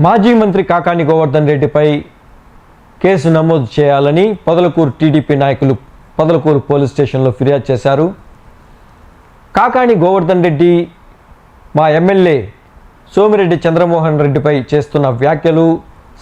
మాజీ మంత్రి కాకాని గోవర్ధన్ రెడ్డిపై కేసు నమోదు చేయాలని పొదలకూరు టీడీపీ నాయకులు పొదలకూరు పోలీస్ స్టేషన్లో ఫిర్యాదు చేశారు. కాకాని గోవర్ధన్ రెడ్డి మా ఎమ్మెల్యే సోమిరెడ్డి చంద్రమోహన్ రెడ్డిపై చేస్తున్న వ్యాఖ్యలు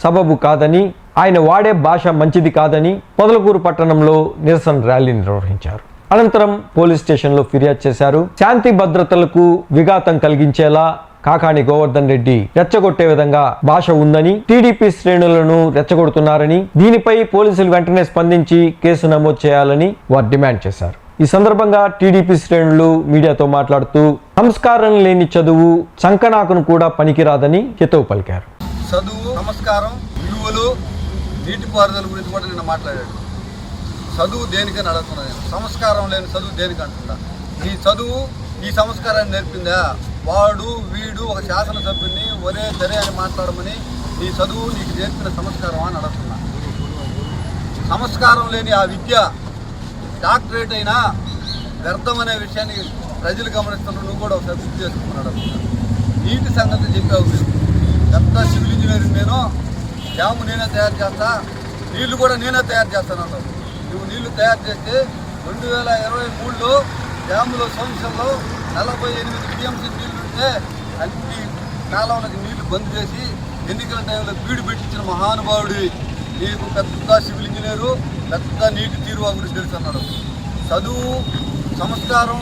సబబు కాదని ఆయన వాడే భాష మంచిది కాదని పొదలకూరు పట్టణంలో నిరసన ర్యాలీ నిర్వహించారు. అనంతరం పోలీస్ స్టేషన్లో ఫిర్యాదు చేశారు. శాంతి భద్రతలకు విఘాతం కలిగించేలా కాకాని గోవర్ధన్ రెడ్డి రెచ్చగొట్టే విధంగా భాష ఉందని టీడీపీ శ్రేణులను రెచ్చగొడుతున్నారని దీనిపై పోలీసులు వెంటనే స్పందించి కేసు నమోదు చేయాలని వారు డిమాండ్ చేశారు. ఈ సందర్భంగా టీడీపీ శ్రేణులు మీడియాతో మాట్లాడుతూ సంస్కారం లేని చదువు చంకనాకును కూడా పనికిరాదని హితవు పలికారు. చదువు నమస్కారం విలువలు నీటిపారుదల గురించి కూడా నిన్న మాట్లాడాడు. చదువు దేనికని అడుగుతున్నా నేను? సంస్కారం లేని చదువు దేనికి అంటున్నా? నీ చదువు ఈ సంస్కారాన్ని నేర్పిందా? వాడు వీడు ఒక శాసనసభ్యుని ఒరే దరే అని మాట్లాడమని నీ చదువు నీకు నేర్పిన సంస్కారం అని అడుగుతున్నా. సంస్కారం లేని ఆ విద్య డాక్టరేట్ అయినా వ్యర్థం అనే విషయాన్ని ప్రజలు గమనిస్తున్నారు. నువ్వు కూడా ఒకసారి గుర్తు చేసుకున్నాడు నీటి సంగతి చెప్పావు మీరు. ఎంత సివిల్ ఇంజనీరింగ్ నేను డ్యాము నేనే తయారు చేస్తా నీళ్ళు కూడా నేనే తయారు చేస్తాను అన్నావు. నువ్వు నీళ్ళు తయారు చేస్తే రెండు వేల ఇరవై మూడులో డ్యాములో సంవత్సరంలో నలభై ఎనిమిది టీఎంసీ నీళ్ళు ఉంటే అన్ని కాలంలోకి నీళ్ళు బంద్ చేసి ఎన్నికల టైంలో బీడు పెట్టించిన మహానుభావుడి. నీకు పెద్ద సివిల్ ఇంజనీరు పెద్ద నీటి తీరువా గురించి తెలుసు అన్నాడు. చదువు సంస్కారం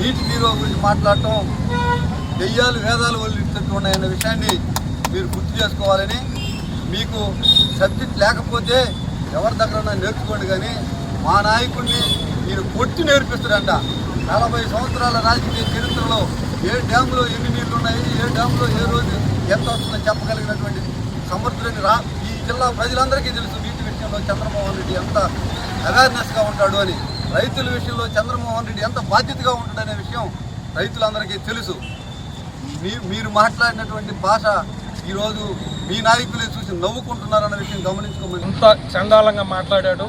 నీటి తీరువా గురించి మాట్లాడటం దెయ్యాలు వేదాలు వదిలినట్టు ఉన్నాయన్న విషయాన్ని మీరు గుర్తు చేసుకోవాలని మీకు సబ్జెక్ట్ లేకపోతే ఎవరి దగ్గర నేర్చుకోండి కానీ మా నాయకుడిని మీరు కొట్టి నేర్పిస్తారంట. నలభై సంవత్సరాల రాజకీయ చరిత్రలో ఏ డ్యాంలో ఎన్ని నీళ్ళు ఉన్నాయి ఏ డ్యాంలో ఏ రోజు ఎంత వస్తుందో చెప్పగలిగినటువంటి సమర్థులని రా ఈ జిల్లా ప్రజలందరికీ తెలుసు నీటి విషయంలో చంద్రమోహన్ రెడ్డి ఎంత అవేర్నెస్గా ఉంటాడు అని. రైతుల విషయంలో చంద్రమోహన్ రెడ్డి ఎంత బాధ్యతగా ఉంటాడనే విషయం రైతులందరికీ తెలుసు. మీ- మీరు మాట్లాడినటువంటి భాష ఈరోజు మీ నాయకులే చూసి నవ్వుకుంటున్నారన్న విషయం గమనించుకోమని. ఎంత చండాలంగా మాట్లాడాడు.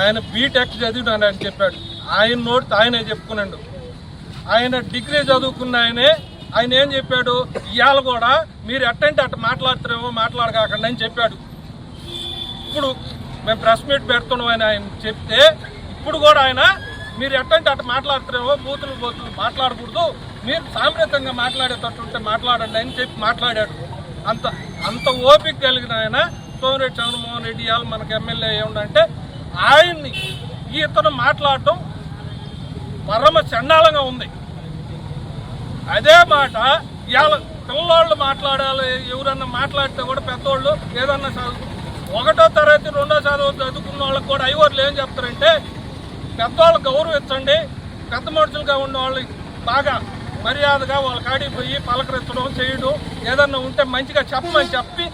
ఆయన బీటెక్ చదివినాడు అని చెప్పాడు. ఆయన నోటితో ఆయనే చెప్పుకున్నాడు. ఆయన డిగ్రీ చదువుకున్న ఆయనే ఆయన ఏం చెప్పాడు? ఇవాళ కూడా మీరు ఎట్టంటే అట్ట మాట్లాడుతారేమో మాట్లాడకాకండి అని చెప్పాడు. ఇప్పుడు మేము ప్రెస్ మీట్ పెడుతున్నాం అని ఆయన చెప్తే ఇప్పుడు కూడా ఆయన మీరు ఎట్టంటే అట్ట మాట్లాడుతారేమో బూతులు బూతులు మాట్లాడకూడదు మీరు సామ్రతంగా మాట్లాడేటట్టు ఉంటే మాట్లాడండి అని చెప్పి మాట్లాడాడు. అంత అంత ఓపిక కలిగిన ఆయన సోమిరెడ్డి చంద్రమోహన్ రెడ్డి ఇవాళ మనకు ఎమ్మెల్యే ఏముందంటే ఆయన్ని ఈ ఇతను మాట్లాడటం పరమ చండాలంగా ఉంది. అదే మాట ఇవాళ పిల్లవాళ్ళు మాట్లాడాలి ఎవరన్నా మాట్లాడితే కూడా పెద్దోళ్ళు ఏదన్నా చదువు ఒకటో తరగతి రెండో చదువు చదువుకున్న వాళ్ళకి కూడా ఐవర్లు ఏం చెప్తారంటే పెద్దవాళ్ళు గౌరవించండి పెద్ద మనుషులుగా ఉన్న వాళ్ళు బాగా మర్యాదగా వాళ్ళ కాడికి పోయి పలకరించడం చేయడం ఏదన్నా ఉంటే మంచిగా చెప్పమని చెప్పి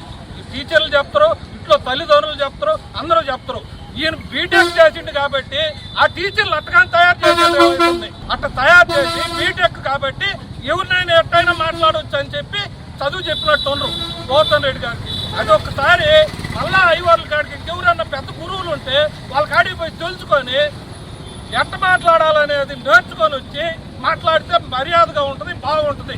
టీచర్లు చెప్తారు ఇంట్లో తల్లిదండ్రులు చెప్తారు అందరూ చెప్తారు. ఈయన బీటెక్ చేసిండు కాబట్టి ఆ టీచర్లు అట్టగానే తయారు చేసేది అట్ట తయారు చేసి బీటెక్ కాబట్టి ఎవరినైనా ఎట్టయినా మాట్లాడవచ్చు అని చెప్పి చదువు చెప్పినట్టు ఉండరు. గౌతమ్ రెడ్డి గారికి. అది ఒకసారి మళ్ళా అయ్యవార్ల కాడికి ఎవరన్నా పెద్ద గురువులు ఉంటే వాళ్ళ కాడికి పోయి తెలుసుకొని ఎట్ట మాట్లాడాలనేది నేర్చుకొని వచ్చి మాట్లాడితే మర్యాదగా ఉంటుంది బాగుంటుంది.